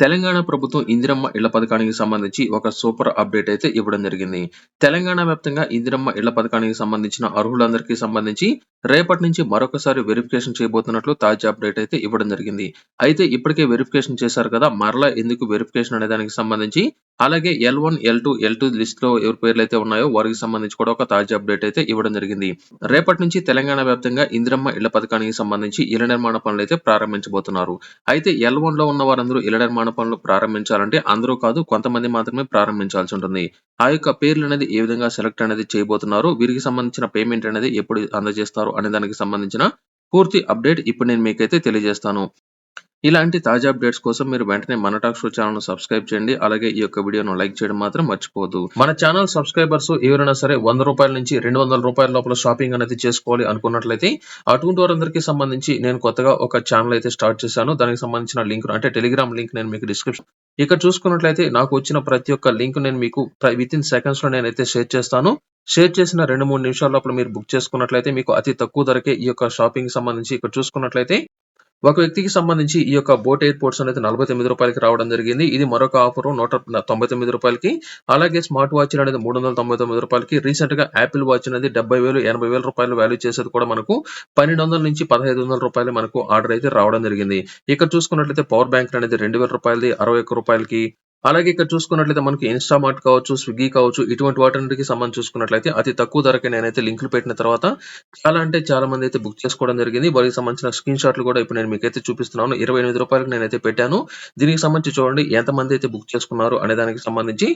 తెలంగాణ ప్రభుత్వం ఇందిరమ్మ ఇళ్ళ పథకానికి సంబంధించి ఒక సూపర్ అప్డేట్ అయితే ఇవ్వడం జరిగింది. తెలంగాణ వ్యాప్తంగా ఇందిరమ్మ ఇళ్ళ పథకానికి సంబంధించిన అర్హులందరికీ సంబంధించి రేపటి నుంచి మరొకసారి వెరిఫికేషన్ చేయబోతున్నట్లు తాజా అప్డేట్ అయితే ఇవ్వడం జరిగింది. అయితే ఇప్పటికే వెరిఫికేషన్ చేశారు కదా మరలా ఎందుకు వెరిఫికేషన్ అనే దానికి సంబంధించి అలాగే L one L two L two లిస్ట్లో ఎవరి పేర్లు అయితే ఉన్నాయో వారికి సంబంధించి కూడా ఒక తాజా అప్డేట్ అయితే ఇవ్వడం జరిగింది. రేపటి నుంచి తెలంగాణ వ్యాప్తంగా ఇందిరమ్మ ఇళ్ళ పథకానికి సంబంధించి ఇళ్ళ నిర్మాణ పనులు అయితే ప్రారంభించబోతున్నారు. అయితే ఎల్ వన్లో ఉన్న వారందరూ ఇళ్ళ నిర్మాణ పనులు ప్రారంభించాలంటే అందరూ కాదు కొంతమంది మాత్రమే ప్రారంభించాల్సి ఉంటుంది. ఆ యొక్క పేర్లు అనేది ఏ విధంగా సెలెక్ట్ అనేది చేయబోతున్నారు? వీరికి సంబంధించిన పేమెంట్ అనేది ఎప్పుడు అందజేస్తారు? అనే దానికి సంబంధించిన పూర్తి అప్డేట్ ఇప్పుడు నేను మీకైతే తెలియజేస్తాను. ఇలాంటి తాజా అప్డేట్స్ కోసం మీరు వెంటనే మన టాక్ షో ఛానల్ సబ్స్క్రైబ్ చేయండి. అలాగే ఈ యొక్క వీడియోను లైక్ చేయడం మాత్రం మర్చిపోదు మన ఛానల్ సబ్స్క్రైబర్స్ ఎవరైనా సరే వంద రూపాయల నుంచి రెండు వందల రూపాయల లోపల షాపింగ్ అనేది చేసుకోవాలి అనుకున్నట్లయితే అటువంటి వారందరికీ సంబంధించి నేను కొత్తగా ఒక ఛానల్ అయితే స్టార్ట్ చేశాను. దానికి సంబంధించిన లింక్ అంటే టెలిగ్రామ్ లింక్ నేను మీకు డిస్క్రిప్షన్ ఇక్కడ చూసుకున్నట్లయితే నాకు వచ్చిన ప్రతి ఒక్క లింక్ నేను మీకు విత్ ఇన్ సెకండ్స్లో నేనైతే షేర్ చేస్తాను. షేర్ చేసిన రెండు మూడు నిమిషాల లోపల మీరు బుక్ చేసుకున్నట్లయితే మీకు అతి తక్కువ ధరకే ఈ యొక్క షాపింగ్ సంబంధించి ఇక్కడ చూసుకున్నట్లయితే ఒక వ్యక్తికి సంబంధించి ఈ యొక్క బోట్ ఎయిర్పోర్ట్స్ అనేది నలభై తొమ్మిది రూపాయలకి రావడం జరిగింది. ఇది మరొక ఆఫర్ నూట తొంభై తొమ్మిది రూపాయలకి. అలాగే స్మార్ట్ వాచ్ అనేది మూడు వందల తొంభై తొమ్మిది రూపాయలకి. రీసెంట్గా యాపిల్ వాచ్ అనేది డెబ్బై వేలు ఎనభై వేల రూపాయలు వాల్యూ చేసేది కూడా మనకు పన్నెండు వందల నుంచి పదహైదు వందల రూపాయలు మనకు ఆర్డర్ అయితే రావడం జరిగింది. ఇక్కడ చూసుకున్నట్లయితే పవర్ బ్యాంక్ అనేది రెండు వేల రూపాయలది అరవై ఒక్క రూపాయలకి అలాగే ఇక్కడ చూసుకున్నట్లయితే మనకి ఇన్స్టామార్ట్ కావచ్చు స్విగ్గీ కావచ్చు ఇటువంటి వాటన్నిటికి సంబంధించి చూసుకున్నట్లయితే అతి తక్కువ ధరకే నేనైతే లింకులు పెట్టిన తర్వాత చాలా అంటే చాలా మంది అయితే బుక్ చేసుకోవడం జరిగింది. వారికి సంబంధించిన స్క్రీన్ షాట్లు కూడా ఇప్పుడు నేను మీకైతే చూపిస్తున్నాను. ఇరవై ఎనిమిది రూపాయలకు నేనైతే పెట్టాను. దీనికి సంబంధించి చూడండి ఎంత మంది అయితే బుక్ చేసుకున్నారు అనే దానికి సంబంధించి.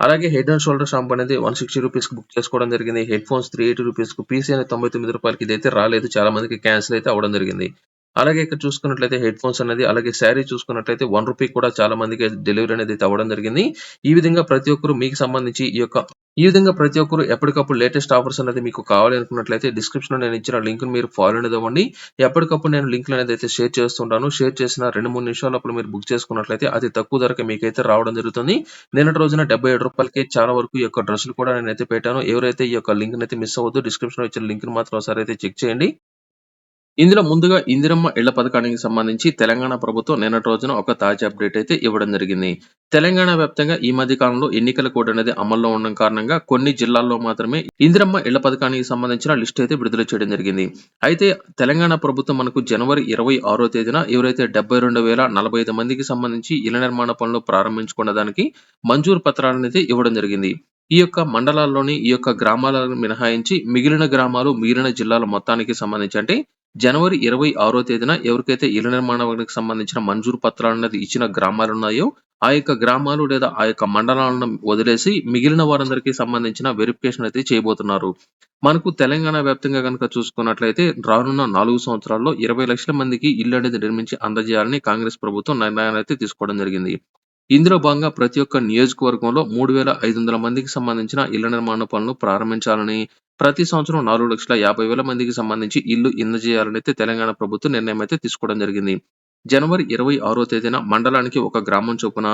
అలాగే హెడ్ అండ్ షోల్డర్ షాంపూ అనేది వన్ సిక్స్టీ రూపీస్కి బుక్ చేసుకోవడం జరిగింది. హెడ్ ఫోన్స్ త్రీ ఎయిటీ రూపీస్కు పీసీ అనేది తొంభై తొమ్మిది రూపాయలకి ఇదైతే రాలేదు. చాలా మందికి క్యాన్సిల్ అయితే అవడం జరిగింది. అలాగే ఇక్కడ చూసుకున్నట్లయితే హెడ్ ఫోన్స్ అనేది అలాగే శారీ చూసుకున్నట్లయితే వన్ రూపీ కూడా చాలా మందికి డెలివరీ అనేది అవ్వడం జరిగింది. ఈ విధంగా ప్రతి ఒక్కరు మీకు సంబంధించి ఈ యొక్క ఈ విధంగా ప్రతి ఒక్కరు ఎప్పటికప్పుడు లేటెస్ట్ ఆఫర్స్ అనేది మీకు కావాలి అనుకున్నట్లయితే డిస్క్రిప్షన్లో నేను ఇచ్చిన లింక్ మీరు ఫాలో అనేది ఇవ్వండి ఎప్పటికప్పుడు నేను లింక్ అనేది అయితే షేర్ చేస్తుంటాను. షేర్ చేసిన రెండు మూడు నిమిషాల లోపల మీరు బుక్ చేసుకున్నట్లయితే అతి తక్కువ ధరకే మీకైతే రావడం జరుగుతుంది. నిన్నటి రోజున డెబ్బై ఏడు రూపాయలకి చాలా వరకు ఈ యొక్క డ్రెస్సులు కూడా నేనైతే పెట్టాను. ఎవరైతే ఈ యొక్క లింక్ అయితే మిస్ అవ్వద్దు డిస్క్రిప్షన్లో ఇచ్చిన లింక్ మాత్రం ఒకసారి అయితే చెక్ చేయండి. ఇందులో ముందుగా ఇందిరమ్మ ఇళ్ళ పథకానికి సంబంధించి తెలంగాణ ప్రభుత్వం నిన్నటి రోజున ఒక తాజా అప్డేట్ అయితే ఇవ్వడం జరిగింది. తెలంగాణ వ్యాప్తంగా ఈ మధ్య కాలంలో ఎన్నికల కోడ్ అనేది అమల్లో ఉండడం కారణంగా కొన్ని జిల్లాల్లో మాత్రమే ఇందిరమ్మ ఇళ్ళ పథకానికి సంబంధించిన లిస్ట్ అయితే విడుదల చేయడం జరిగింది. అయితే తెలంగాణ ప్రభుత్వం మనకు జనవరి ఇరవై ఆరో తేదీన ఎవరైతే డెబ్బై రెండు వేల నలభై ఐదు మందికి సంబంధించి ఇళ్ళ నిర్మాణ పనులు ప్రారంభించుకున్న దానికి మంజూరు పత్రాలను అయితే ఇవ్వడం జరిగింది. ఈ యొక్క మండలాల్లోని ఈ యొక్క గ్రామాలను మినహాయించి మిగిలిన గ్రామాలు మిగిలిన జిల్లాల మొత్తానికి సంబంధించి అంటే జనవరి ఇరవై ఆరో తేదీన ఎవరికైతే ఇళ్ళ నిర్మాణానికి సంబంధించిన మంజూరు పత్రాలు అనేది ఇచ్చిన గ్రామాలు ఉన్నాయో ఆ యొక్క గ్రామాలు లేదా ఆ యొక్క మండలాలను వదిలేసి మిగిలిన వారందరికీ సంబంధించిన వెరిఫికేషన్ అయితే చేయబోతున్నారు. మనకు తెలంగాణ వ్యాప్తంగా కనుక చూసుకున్నట్లయితే రానున్న నాలుగు సంవత్సరాల్లో ఇరవై లక్షల మందికి ఇల్లు అనేది నిర్మించి అందజేయాలని కాంగ్రెస్ ప్రభుత్వం నిర్ణయాన్ని అయితే తీసుకోవడం జరిగింది. ఇందులో భాగంగా ప్రతి ఒక్క నియోజకవర్గంలో మూడు వేల ఐదు వందల మందికి సంబంధించిన ఇళ్ళ నిర్మాణ పనులు ప్రారంభించాలని ప్రతి సంవత్సరం నాలుగు లక్షల యాభై వేల మందికి సంబంధించి ఇల్లు అందజేయాలని అయితే తెలంగాణ ప్రభుత్వం నిర్ణయం అయితే తీసుకోవడం జరిగింది. జనవరి ఇరవై ఆరో తేదీన మండలానికి ఒక గ్రామం చొప్పున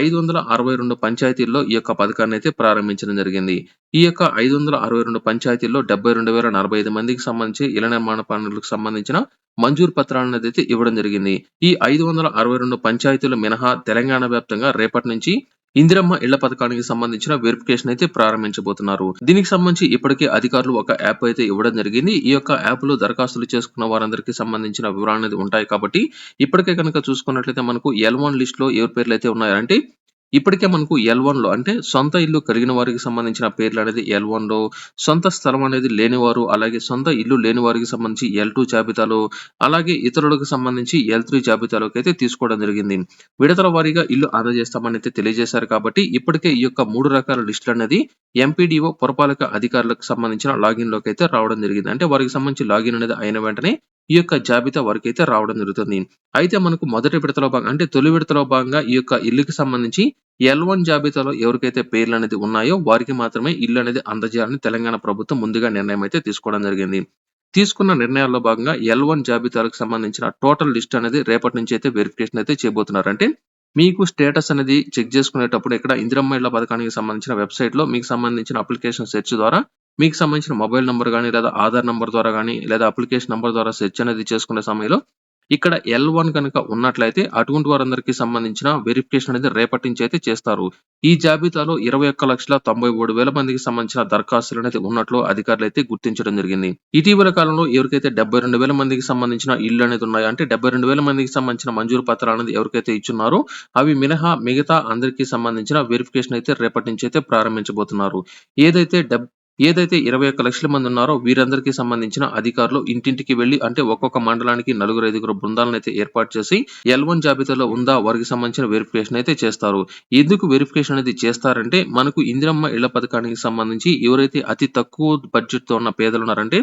ఐదు వందల అరవై రెండు పంచాయతీల్లో ఈ యొక్క పథకాన్ని అయితే ప్రారంభించడం జరిగింది. ఈ యొక్క ఐదు వందల అరవై రెండు పంచాయతీల్లో డెబ్బై రెండు వేల నలభై ఐదు మందికి సంబంధించి ఇళ్ళ నిర్మాణ పనులకు సంబంధించిన మంజూరు పత్రాలను అయితే ఇవ్వడం జరిగింది. ఈ ఐదు వందల అరవై రెండు పంచాయతీలు మినహా తెలంగాణ వ్యాప్తంగా రేపటి నుంచి ఇందిరమ్మ ఇళ్ళ పథకానికి సంబంధించిన వెరిఫికేషన్ అయితే ప్రారంభించబోతున్నారు. దీనికి సంబంధించి ఇప్పటికే అధికారులు ఒక యాప్ అయితే ఇవ్వడం జరిగింది. ఈ యొక్క యాప్లో దరఖాస్తులు చేసుకున్న వారందరికీ సంబంధించిన వివరాలు అనేది ఉంటాయి కాబట్టి ఇప్పటికే కనుక చూసుకున్నట్లయితే మనకు ఎల్ వన్ లిస్ట్లో ఎవరి పేర్లు అయితే ఉన్నాయంటే ఇప్పటికే మనకు ఎల్లో అంటే సొంత ఇల్లు కలిగిన వారికి సంబంధించిన పేర్లు అనేది ఎల్లో సొంత స్థలం అనేది లేనివారు అలాగే సొంత ఇల్లు లేని వారికి సంబంధించి ఎల్ టూ జాబితాలో అలాగే ఇతరులకు సంబంధించి ఎల్ త్రీ జాబితాలోకి అయితే తీసుకోవడం జరిగింది. విడతల వారీగా ఇల్లు అందజేస్తామని అయితే తెలియజేశారు కాబట్టి ఇప్పటికే ఈ యొక్క మూడు రకాల లిస్టులు అనేది ఎంపీడీఓ పురపాలక అధికారులకు సంబంధించిన లాగిన్లోకి అయితే రావడం జరిగింది. అంటే వారికి సంబంధించి లాగిన్ అనేది అయిన వెంటనే ఈ యొక్క జాబితా వరకు అయితే రావడం జరుగుతుంది. అయితే మనకు మొదటి విడతలో భాగంగా అంటే తొలి విడతలో భాగంగా ఈ యొక్క ఇల్లుకి సంబంధించి ఎల్ వన్ జాబితాలో ఎవరికైతే పేర్లు అనేది ఉన్నాయో వారికి మాత్రమే ఇల్లు అనేది అందజేయాలని తెలంగాణ ప్రభుత్వం ముందుగా నిర్ణయం అయితే తీసుకోవడం జరిగింది. తీసుకున్న నిర్ణయాల్లో భాగంగా ఎల్ వన్ జాబితాలకు సంబంధించిన టోటల్ లిస్ట్ అనేది రేపటి నుంచి అయితే వెరిఫికేషన్ అయితే చేయబోతున్నారు. అంటే మీకు స్టేటస్ అనేది చెక్ చేసుకునేటప్పుడు ఇక్కడ ఇందిరమ్మ ఇళ్ళ పథకానికి సంబంధించిన వెబ్సైట్లో మీకు సంబంధించిన అప్లికేషన్ సెర్చ్ ద్వారా మీకు సంబంధించిన మొబైల్ నెంబర్ కానీ లేదా ఆధార్ నెంబర్ ద్వారా కానీ లేదా అప్లికేషన్ నెంబర్ ద్వారా సెర్చ్ అనేది చేసుకునే సమయంలో ఇక్కడ ఎల్ వన్ కనుక ఉన్నట్లయితే అటువంటి వారందరికీ సంబంధించిన వెరిఫికేషన్ అనేది రేపటి నుంచి అయితే చేస్తారు. ఈ జాబితాలో ఇరవై ఒక్క లక్షల తొంభై మూడు వేల మందికి సంబంధించిన దరఖాస్తులు అనేది ఉన్నట్లు అధికారులు అయితే గుర్తించడం జరిగింది. ఇటీవల కాలంలో ఎవరికైతే డెబ్బై రెండు వేల మందికి సంబంధించిన ఇల్లు అనేది ఉన్నాయో అంటే డెబ్బై రెండు వేల మందికి సంబంధించిన మంజూరు పత్రాలు అనేది ఎవరికైతే ఇచ్చున్నారో అవి మినహా మిగతా అందరికీ సంబంధించిన వెరిఫికేషన్ అయితే రేపటి నుంచి అయితే ప్రారంభించబోతున్నారు. ఏదైతే డెబ్ ఏదైతే ఇరవై ఒక్క లక్షల మంది ఉన్నారో వీరందరికీ సంబంధించిన అధికారులు ఇంటింటికి వెళ్ళి అంటే ఒక్కొక్క మండలానికి నలుగురు ఐదుగురు బృందాలను అయితే ఏర్పాటు చేసి ఎల్ వన్ జాబితాలో ఉందా వారికి సంబంధించిన వెరిఫికేషన్ అయితే చేస్తారు. ఎందుకు వెరిఫికేషన్ అనేది చేస్తారంటే మనకు ఇందిరమ్మ ఇళ్ళ పథకానికి సంబంధించి ఎవరైతే అతి తక్కువ బడ్జెట్తో ఉన్న పేదలు ఉన్నారంటే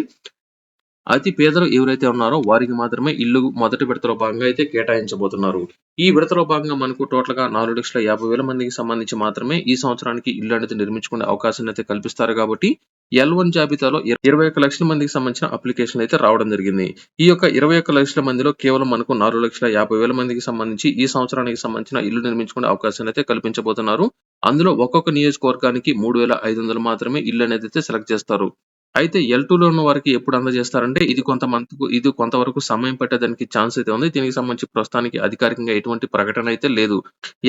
అతి పేదలు ఎవరైతే ఉన్నారో వారికి మాత్రమే ఇల్లు మొదటి విడతలో భాగంగా అయితే కేటాయించబోతున్నారు. ఈ విడతలో భాగంగా మనకు టోటల్గా నాలుగు లక్షల యాభై వేల మందికి సంబంధించి మాత్రమే ఈ సంవత్సరానికి ఇల్లు అనేది నిర్మించుకునే అవకాశం అయితే కల్పిస్తారు కాబట్టి ఎల్ వన్ జాబితాలో ఇరవై ఒక్క లక్షల మందికి సంబంధించిన అప్లికేషన్ అయితే రావడం జరిగింది. ఈ యొక్క ఇరవై ఒక్క లక్షల మందిలో కేవలం మనకు నాలుగు లక్షల యాభై వేల మందికి సంబంధించి ఈ సంవత్సరానికి సంబంధించిన ఇల్లు నిర్మించుకునే అవకాశం అయితే కల్పించబోతున్నారు. అందులో ఒక్కొక్క నియోజకవర్గానికి మూడు వేల ఐదు వందలు మాత్రమే ఇల్లు అనేది అయితే సెలెక్ట్ చేస్తారు. అయితే ఎల్లో ఉన్న వారికి ఎప్పుడు అందజేస్తారంటే ఇది కొంత మంత్ ఇది కొంతవరకు సమయం పట్టేదానికి ఛాన్స్ అయితే ఉంది. దీనికి సంబంధించి ప్రస్తుతానికి అధికారికంగా ఎటువంటి ప్రకటన అయితే లేదు.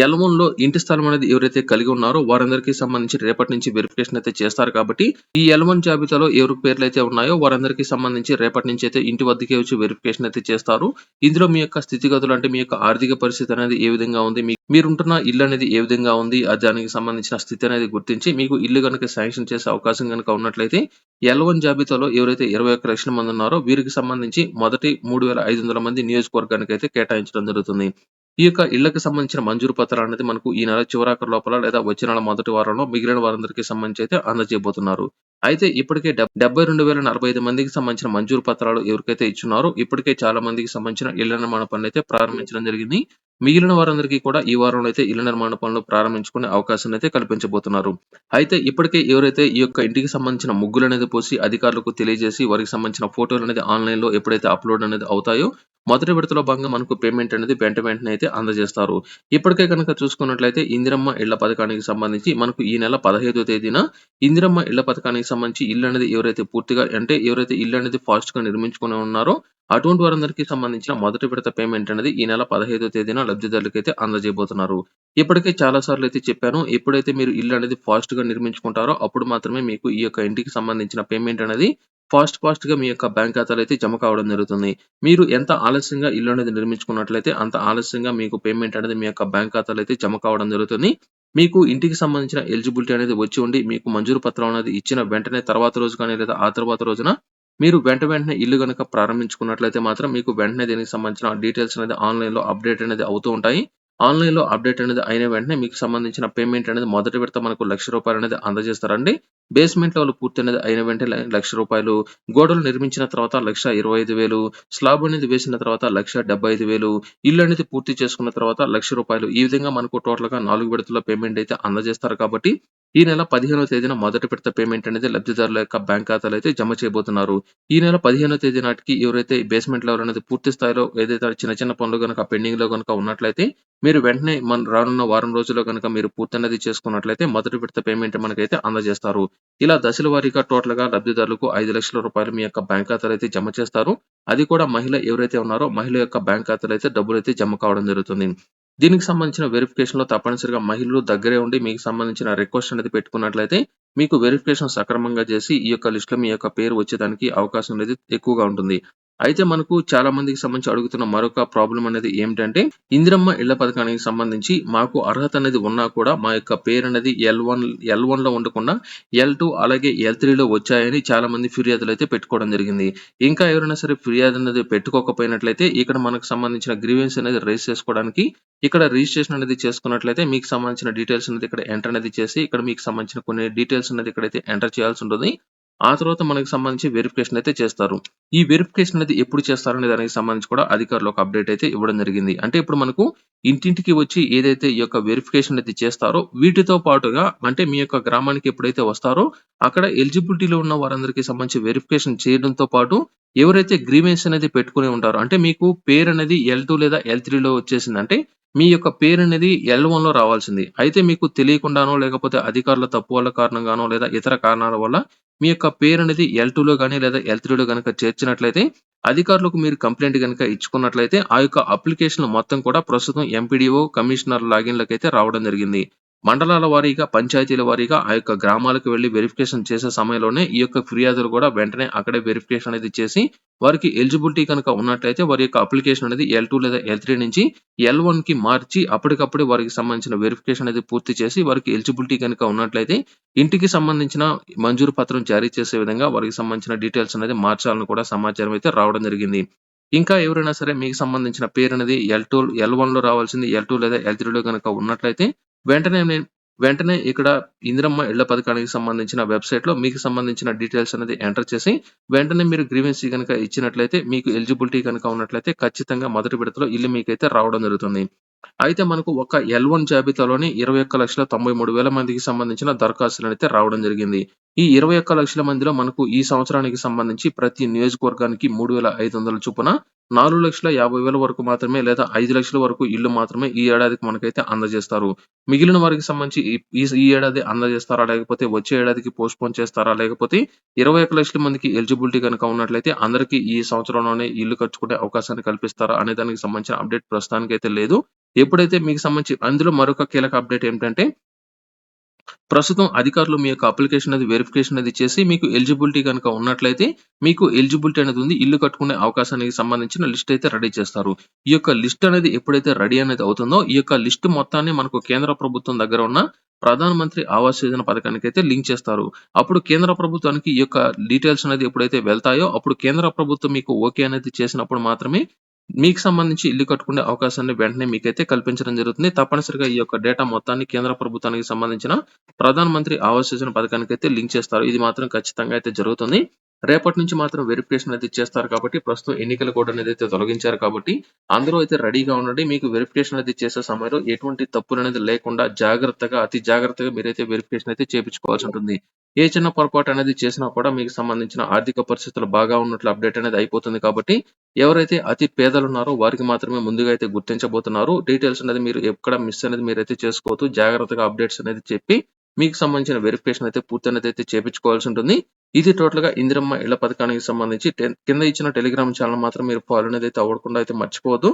ఎల్లో ఇంటి స్థలం అనేది ఎవరైతే కలిగి ఉన్నారో వారందరికీ సంబంధించి రేపటి నుంచి వెరిఫికేషన్ అయితే చేస్తారు కాబట్టి ఈ ఎల్ జాబితాలో ఎవరి పేర్లు అయితే ఉన్నాయో వారందరికీ సంబంధించి రేపటి నుంచి అయితే ఇంటి వద్దకే వచ్చి వెరిఫికేషన్ అయితే చేస్తారు. ఇందులో మీ యొక్క స్థితిగతులు అంటే మీ యొక్క ఆర్థిక పరిస్థితి అనేది ఏ విధంగా ఉంది మీరుంటున్న ఇల్లు అనేది ఏ విధంగా ఉంది దానికి సంబంధించిన స్థితి అనేది గుర్తించి మీకు ఇల్లు కనుక శాంక్షన్ చేసే అవకాశం కనుక ఉన్నట్లయితే ఎల్ వన్ జాబితాలో ఎవరైతే ఇరవై ఒక్క లక్షల మంది ఉన్నారో వీరికి సంబంధించి మొదటి మూడు వేల ఐదు వందల మంది నియోజకవర్గానికి అయితే కేటాయించడం జరుగుతుంది. ఈ యొక్క ఇళ్ళకు సంబంధించిన మంజూరు పత్రాలు అనేది మనకు ఈ నెల చివరాఖరు లోపల లేదా వచ్చే నెల మొదటి వారంలో మిగిలిన వారందరికీ సంబంధించి అయితే అందజేయబోతున్నారు. అయితే ఇప్పటికే డెబ్బై రెండు వేల నలభై ఐదు మందికి సంబంధించిన మంజూరు పత్రాలు ఎవరికైతే ఇచ్చున్నారో ఇప్పటికే చాలా మందికి సంబంధించిన ఇళ్ళ నిర్మాణ పనులు అయితే ప్రారంభించడం జరిగింది. మిగిలిన వారందరికీ కూడా ఈ వారంలో అయితే ఇళ్ళ నిర్మాణ పనులు ప్రారంభించుకునే అవకాశం అయితే కల్పించబోతున్నారు. అయితే ఇప్పటికే ఎవరైతే ఈ యొక్క ఇంటికి సంబంధించిన ముగ్గులు అనేది పోసి అధికారులకు తెలియజేసి వారికి సంబంధించిన ఫోటోలు అనేది ఆన్లైన్లో ఎప్పుడైతే అప్లోడ్ అనేది అవుతాయో మొదటి విడతలో భాగంగా మనకు పేమెంట్ అనేది వెంట వెంటనే అయితే అందజేస్తారు. ఇప్పటికే కనుక చూసుకున్నట్లయితే ఇందిరమ్మ ఇళ్ళ పథకానికి సంబంధించి మనకు ఈ నెల పదహైదో తేదీన ఇందిరమ్మ ఇళ్ళ పథకానికి సంబంధించి ఇల్లు అనేది ఎవరైతే పూర్తిగా అంటే ఎవరైతే ఇల్లు అనేది ఫాస్ట్గా నిర్మించుకుని ఉన్నారో అటువంటి వారందరికీ సంబంధించిన మొదటి విడత పేమెంట్ అనేది ఈ నెల పదహైదో తేదీన లబ్ధిదారులకు అయితే అందజేయబోతున్నారు. ఇప్పటికే చాలా సార్లు అయితే చెప్పాను ఎప్పుడైతే మీరు ఇల్లు అనేది ఫాస్ట్గా నిర్మించుకుంటారో అప్పుడు మాత్రమే మీకు ఈ యొక్క ఇంటికి సంబంధించిన పేమెంట్ అనేది ఫాస్ట్ ఫాస్ట్గా మీ యొక్క బ్యాంక్ ఖాతాలో అయితే జమ కావడం జరుగుతుంది. మీరు ఎంత ఆలస్యంగా ఇల్లు అనేది నిర్మించుకున్నట్లయితే అంత ఆలస్యంగా మీకు పేమెంట్ అనేది మీ యొక్క బ్యాంక్ ఖాతాలో అయితే జమ కావడం జరుగుతుంది. మీకు ఇంటికి సంబంధించిన ఎలిజిబిలిటీ అనేది వచ్చి ఉండి మీకు మంజూరు పత్రం అనేది ఇచ్చిన వెంటనే తర్వాత రోజు కానీ లేదా ఆ తర్వాత రోజున మీరు వెంట వెంటనే ఇల్లు గనుక ప్రారంభించుకున్నట్లయితే మాత్రం మీకు వెంటనే దీనికి సంబంధించిన డీటెయిల్స్ అనేది ఆన్లైన్లో అప్డేట్ అనేది అవుతూ ఉంటాయి. ఆన్లైన్లో అప్డేట్ అనేది అయిన వెంటనే మీకు సంబంధించిన పేమెంట్ అనేది మొదటి విడత మనకు లక్ష రూపాయలు అనేది అందజేస్తారండి. బేస్మెంట్ లెవెల్ పూర్తి అనేది అయిన వెంటనే లక్ష రూపాయలు గోడలు నిర్మించిన తర్వాత లక్ష ఇరవై ఐదు వేలు స్లాబ్ అనేది వేసిన తర్వాత లక్ష డెబ్బై ఐదు వేలు ఇల్లు అనేది పూర్తి చేసుకున్న తర్వాత లక్ష రూపాయలు ఈ విధంగా మనకు టోటల్గా నాలుగు విడతల పేమెంట్ అయితే అందజేస్తారు కాబట్టి ఈ నెల పదిహేనో తేదీన మొదటి విడత పేమెంట్ అనేది లబ్ధిదారుల యొక్క బ్యాంక్ ఖాతాలు అయితే జమ చేయబోతున్నారు. ఈ నెల పదిహేనో తేదీ నాటికి ఎవరైతే బేస్మెంట్ లెవెల్ అనేది పూర్తి స్థాయిలో ఏదైతే చిన్న చిన్న పనులు కనుక పెండింగ్లో కనుక ఉన్నట్లయితే మీరు వెంటనే మన రానున్న వారం రోజుల్లో కనుక మీరు పూర్తి అనేది చేసుకున్నట్లయితే మొదటి విడత పేమెంట్ మనకైతే అందజేస్తారు. ఇలా దశల వారీగా టోటల్గా లబ్ధిదారులకు ఐదు లక్షల రూపాయలు మీ యొక్క బ్యాంక్ ఖాతాలో అయితే జమ చేస్తారు. అది కూడా మహిళ ఎవరైతే ఉన్నారో మహిళ యొక్క బ్యాంక్ ఖాతాలో అయితే డబ్బులు అయితే జమ కావడం జరుగుతుంది. దీనికి సంబంధించిన వెరిఫికేషన్లో తప్పనిసరిగా మహిళలు దగ్గరే ఉండి మీకు సంబంధించిన రిక్వెస్ట్ అనేది పెట్టుకున్నట్లయితే మీకు వెరిఫికేషన్ సక్రమంగా చేసి ఈ యొక్క లిస్ట్లో మీ యొక్క పేరు వచ్చేదానికి అవకాశం అనేది ఎక్కువగా ఉంటుంది. అయితే మనకు చాలా మందికి సంబంధించి అడుగుతున్న మరొక ప్రాబ్లం అనేది ఏమిటంటే ఇందిరమ్మ ఇళ్ళ పథకానికి సంబంధించి మాకు అర్హత అనేది ఉన్నా కూడా మా యొక్క పేరు అనేది ఎల్ వన్ ఎల్ వన్లో ఉండకుండా ఎల్ టూ అలాగే ఎల్ త్రీ లో వచ్చాయని చాలా మంది ఫిర్యాదులు అయితే పెట్టుకోవడం జరిగింది. ఇంకా ఎవరైనా సరే ఫిర్యాదు అనేది పెట్టుకోకపోయినట్లయితే ఇక్కడ మనకు సంబంధించిన గ్రీవెన్స్ అనేది రైజ్ చేసుకోవడానికి ఇక్కడ రిజిస్ట్రేషన్ అనేది చేసుకున్నట్లయితే మీకు సంబంధించిన డీటెయిల్స్ అనేది ఇక్కడ ఎంటర్ అనేది చేసి ఇక్కడ మీకు సంబంధించిన కొన్ని డీటెయిల్స్ అనేది ఇక్కడైతే ఎంటర్ చేయాల్సి ఉంటుంది. ఆ తర్వాత మనకి సంబంధించి వెరిఫికేషన్ అయితే చేస్తారు. ఈ వెరిఫికేషన్ అనేది ఎప్పుడు చేస్తారనే దానికి సంబంధించి కూడా అధికారులు ఒక అప్డేట్ అయితే ఇవ్వడం జరిగింది. అంటే ఇప్పుడు మనకు ఇంటింటికి వచ్చి ఏదైతే ఈ యొక్క వెరిఫికేషన్ అయితే చేస్తారో వీటితో పాటుగా అంటే మీ యొక్క గ్రామానికి ఎప్పుడైతే వస్తారో అక్కడ ఎలిజిబిలిటీలో ఉన్న వారందరికీ సంబంధించి వెరిఫికేషన్ చేయడంతో పాటు ఎవరైతే గ్రీవెన్స్ అనేది పెట్టుకుని ఉంటారో అంటే మీకు పేరు అనేది ఎల్ టూ లేదా ఎల్ త్రీ లో మీ యొక్క మీ యొక్క పేరనేది ఎల్1లో రావాల్సింది. అయితే మీకు తెలియకుండానో లేకపోతే అధికారుల తప్పు వల్ల కారణంగానో లేదా ఇతర కారణాల వల్ల మీ యొక్క పేరు అనేది ఎల్ టూలో కానీ లేదా ఎల్ త్రీలో కనుక చేర్చినట్లయితే అధికారులకు మీరు కంప్లైంట్ గనక ఇచ్చుకున్నట్లయితే ఆ యొక్క అప్లికేషన్ మొత్తం కూడా ప్రస్తుతం ఎంపీడీఓ, కమిషనర్ లాగిన్‌లకైతే రావడం జరిగింది. మండలాల వారీగా, పంచాయతీల వారీగా ఆ యొక్క గ్రామాలకు వెళ్ళి వెరిఫికేషన్ చేసే సమయంలోనే ఈ యొక్క ఫిర్యాదులు కూడా వెంటనే అక్కడే వెరిఫికేషన్ అనేది చేసి వారికి ఎలిజిబిలిటీ కనుక ఉన్నట్లయితే వారి యొక్క అప్లికేషన్ అనేది ఎల్ టూ లేదా ఎల్ త్రీ నుంచి ఎల్ వన్కి మార్చి అప్పటికప్పుడే వారికి సంబంధించిన వెరిఫికేషన్ అనేది పూర్తి చేసి వారికి ఎలిజిబిలిటీ కనుక ఉన్నట్లయితే ఇంటికి సంబంధించిన మంజూరు పత్రం జారీ చేసే విధంగా వారికి సంబంధించిన డీటెయిల్స్ అనేది మార్చాలని కూడా సమాచారం అయితే రావడం జరిగింది. ఇంకా ఎవరైనా సరే మీకు సంబంధించిన పేరు అనేది ఎల్ పేరనేది ఎల్2 ఎల్1లో రావాల్సింది ఎల్2 లేదా ఎల్3లో గనక ఉన్నట్లయితే వెంటనే నేను వెంటనే ఇక్కడ ఇందిరమ్మ ఇళ్ళ పథకానికి సంబంధించిన వెబ్‌సైట్‌లో మీకు సంబంధించిన డీటెయిల్స్ అనేది ఎంటర్ చేసి వెంటనే మీరు గ్రీవెన్సీ కనుక ఇచ్చినట్లయితే మీకు ఎలిజిబిలిటీ కనుక ఉన్నట్లయితే ఖచ్చితంగా మొదటి విడతలో ఇల్లు మీకైతే రావడం జరుగుతుంది. అయితే మనకు ఒక ఎల్ వన్ జాబితాలోని 21,93,000 మందికి సంబంధించిన దరఖాస్తులనైతే రావడం జరిగింది. ఈ ఇరవై ఒక్క లక్షల మందిలో మనకు ఈ సంవత్సరానికి సంబంధించి ప్రతి నియోజకవర్గానికి 3,500 చొప్పున 4,50,000 వరకు మాత్రమే లేదా ఐదు లక్షల వరకు ఇల్లు మాత్రమే ఈ ఏడాదికి మనకైతే అందజేస్తారు. మిగిలిన వారికి సంబంధించి ఈ ఏడాది అందజేస్తారా? లేకపోతే వచ్చే ఏడాదికి పోస్ట్‌పోన్ చేస్తారా? లేకపోతే ఇరవై ఒక లక్షల మందికి ఎలిజిబిలిటీ గనక ఉన్నట్లయితే అందరికీ ఈ సంవత్సరంలోనే ఇల్లు కట్టుకునే అవకాశాన్ని కల్పిస్తారా? అనే దానికి సంబంధించిన అప్డేట్ ప్రస్తుతానికి అయితే లేదు. ఎప్పుడైతే మీకు సంబంధించి అందులో మరొక కీలక అప్డేట్ ఏంటంటే ప్రస్తుతం అధికారులు మీ యొక్క అప్లికేషన్ అనేది వెరిఫికేషన్ అనేది చేసి మీకు ఎలిజిబిలిటీ కనుక ఉన్నట్లయితే మీకు ఎలిజిబిలిటీ అనేది ఉంది. ఇల్లు కట్టుకునే అవకాశానికి సంబంధించిన లిస్ట్ అయితే రెడీ చేస్తారు. ఈ యొక్క లిస్ట్ అనేది ఎప్పుడైతే రెడీ అనేది అవుతుందో ఈ యొక్క లిస్ట్ మొత్తాన్ని మనకు కేంద్ర ప్రభుత్వం దగ్గర ఉన్న ప్రధాన మంత్రి ఆవాస్ యోజన పథకానికైతే లింక్ చేస్తారు. అప్పుడు కేంద్ర ప్రభుత్వానికి ఈ యొక్క డీటెయిల్స్ అనేది ఎప్పుడైతే వెళ్తాయో అప్పుడు కేంద్ర ప్రభుత్వం మీకు ఓకే అనేది చేసినప్పుడు మాత్రమే మీకు సంబంధించి ఇల్లు కట్టుకునే అవకాశాన్ని వెంటనే మీకైతే కల్పించడం జరుగుతుంది. తప్పనిసరిగా ఈ యొక్క డేటా మొత్తాన్ని కేంద్ర ప్రభుత్వానికి సంబంధించిన ప్రధాన మంత్రి ఆవాస్ యోజన అయితే లింక్ చేస్తారు. ఇది మాత్రం ఖచ్చితంగా అయితే జరుగుతుంది. రేపటి నుంచి మాత్రం వెరిఫికేషన్ అయితే చేస్తారు కాబట్టి ప్రస్తుతం ఎన్నికల కోడ్ అనేది అయితే తొలగించారు కాబట్టి అందరూ అయితే రెడీగా ఉండండి. మీకు వెరిఫికేషన్ అయితే చేసే సమయంలో ఎటువంటి తప్పులు అనేది లేకుండా జాగ్రత్తగా అతి జాగ్రత్తగా మీరైతే వెరిఫికేషన్ అయితే చేపించుకోవాల్సి ఉంటుంది. ఏ చిన్న పొరపాటు అనేది చేసినా కూడా మీకు సంబంధించిన ఆర్థిక పరిస్థితులు బాగా ఉన్నట్లు అప్డేట్ అనేది అయిపోతుంది కాబట్టి ఎవరైతే అతి పేదలు ఉన్నారో వారికి మాత్రమే ముందుగా అయితే గుర్తించబోతున్నారు. డీటెయిల్స్ అనేది మీరు ఎక్కడ మిస్ అనేది మీరైతే చేసుకోవద్దు. జాగ్రత్తగా అప్డేట్స్ అనేది చెప్పి మీకు సంబంధించిన వెరిఫికేషన్ అయితే పూర్తి అనేది అయితే చేపించుకోవాల్సి ఉంటుంది. ఇది టోటల్గా ఇందిరమ్మ ఇళ్ళ పథకానికి సంబంధించి కింద ఇచ్చిన టెలిగ్రామ్ ఛానల్ మాత్రం మీరు ఫాలో అనేది అయితే అవ్వకుండా అయితే మర్చిపోవద్దు.